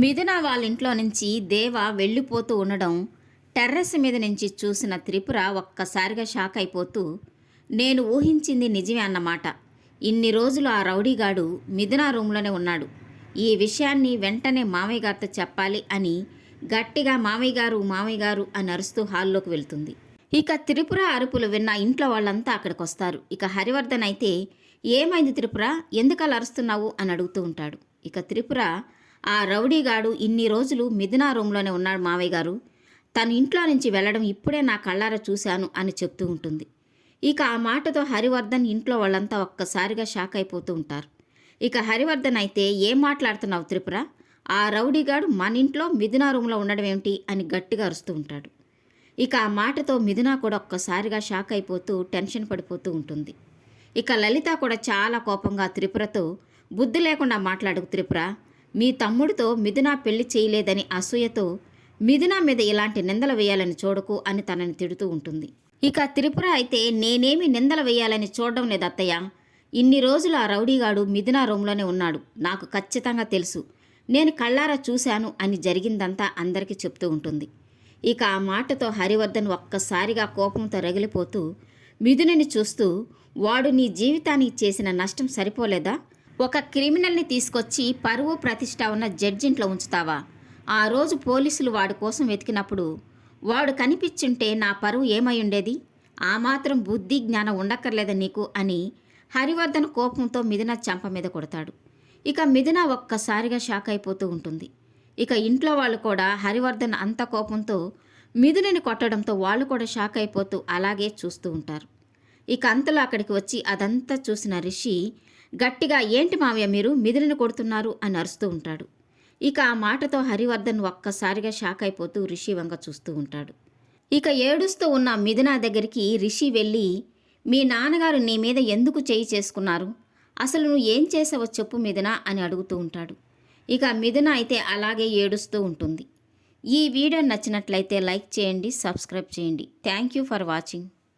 మిథున వాళ్ళ ఇంట్లో నుంచి దేవ వెళ్ళిపోతూ ఉండడం టెర్రస్ మీద నుంచి చూసిన త్రిపుర ఒక్కసారిగా షాక్ అయిపోతూ నేను ఊహించింది నిజమే అన్నమాట. ఇన్ని రోజులు ఆ రౌడీగాడు మిథున రూమ్లోనే ఉన్నాడు. ఈ విషయాన్ని వెంటనే మామయ్య గారితో చెప్పాలి అని గట్టిగా మామయ్య గారు మామయ్య గారు అని అరుస్తూ హాల్లోకి వెళ్తుంది. ఇక త్రిపుర అరుపులు విన్న ఇంట్లో వాళ్ళంతా అక్కడికి వస్తారు ఇక హరివర్ధన్ అయితే ఏమైంది త్రిపుర? ఎందుకలా అరుస్తున్నావు? అని అడుగుతూ ఉంటాడు. ఇక త్రిపుర ఆ రౌడీగాడు ఇన్ని రోజులు మిథునా రూమ్లోనే ఉన్నాడు మావయ్య గారు. తన ఇంట్లో నుంచి వెళ్ళడం ఇప్పుడే నా కళ్ళారా చూశాను అని చెప్తూ ఉంటుంది. ఇక ఆ మాటతో హరివర్ధన్ ఇంట్లో వాళ్ళంతా ఒక్కసారిగా షాక్ అయిపోతూ ఉంటారు. ఇక హరివర్ధన్ అయితే ఏం మాట్లాడుతున్నావు త్రిపుర? ఆ రౌడీగాడు మన ఇంట్లో మిథునా రూమ్లో ఉండడం ఏమిటి అని గట్టిగా అరుస్తూ ఉంటాడు. ఇక ఆ మాటతో మిథున కూడా ఒక్కసారిగా షాక్ అయిపోతూ టెన్షన్ పడిపోతూ ఉంటుంది. ఇక లలిత కూడా చాలా కోపంగా త్రిపురతో బుద్ధి లేకుండా మాట్లాడుకు త్రిపుర. మీ తమ్ముడితో మిథున పెళ్ళి చేయలేదని అసూయతో మిథున మీద ఇలాంటి నిందలు వేయాలని చూడకు అని తనని తిడుతూ ఉంటుంది. ఇక త్రిపుర అయితే నేనేమి నిందలు వేయాలని చూడడం లేదు అత్తయ్య. ఇన్ని రోజులు ఆ రౌడీగాడు మిథున రూమ్లోనే ఉన్నాడు. నాకు ఖచ్చితంగా తెలుసు. నేను కళ్ళారా చూశాను అని జరిగిందంతా అందరికీ చెప్తూ ఉంటుంది. ఇక ఆ మాటతో హరివర్ధన్ ఒక్కసారిగా కోపంతో రగిలిపోతూ మిథునని చూస్తూ వాడు నీ జీవితానికి చేసిన నష్టం సరిపోలేదా? ఒక క్రిమినల్ని తీసుకొచ్చి పరువు ప్రతిష్ట ఉన్న జడ్జింట్లో ఉంచుతావా? ఆ రోజు పోలీసులు వాడి కోసం వెతికినప్పుడు వాడు కనిపించుంటే నా పరువు ఏమై ఉండేది ఆ మాత్రం బుద్ధి జ్ఞానం ఉండక్కర్లేదా నీకు? అని హరివర్ధన్ కోపంతో మిథున చంప మీద కొడతాడు. ఇక మిథున ఒక్కసారిగా షాక్ అయిపోతూ ఉంటుంది. ఇక ఇంట్లో వాళ్ళు కూడా హరివర్ధన్ అంత కోపంతో మిథునని కొట్టడంతో వాళ్ళు కూడా షాక్ అయిపోతూ అలాగే చూస్తూ ఉంటారు. ఇక అంతలో అక్కడికి వచ్చి అదంతా చూసిన రిషి గట్టిగా ఏంటి మావయ్య మీరు? మిథునని కొడుతున్నారు అని అరుస్తూ ఉంటాడు. ఇక ఆ మాటతో హరివర్ధన్ ఒక్కసారిగా షాక్ అయిపోతూ రిషి వంక చూస్తూ ఉంటాడు. ఇక ఏడుస్తూ ఉన్న మిథున దగ్గరికి రిషి వెళ్ళి మీ నాన్నగారు నీ మీద ఎందుకు చేయి చేసుకున్నారు? అసలు నువ్వు ఏం చేసావో చెప్పు మిథున అని అడుగుతూ ఉంటాడు. ఇక మిథున అయితే అలాగే ఏడుస్తూ ఉంటుంది. ఈ వీడియో నచ్చినట్లయితే లైక్ చేయండి సబ్స్క్రైబ్ చేయండి. Thank you for watching.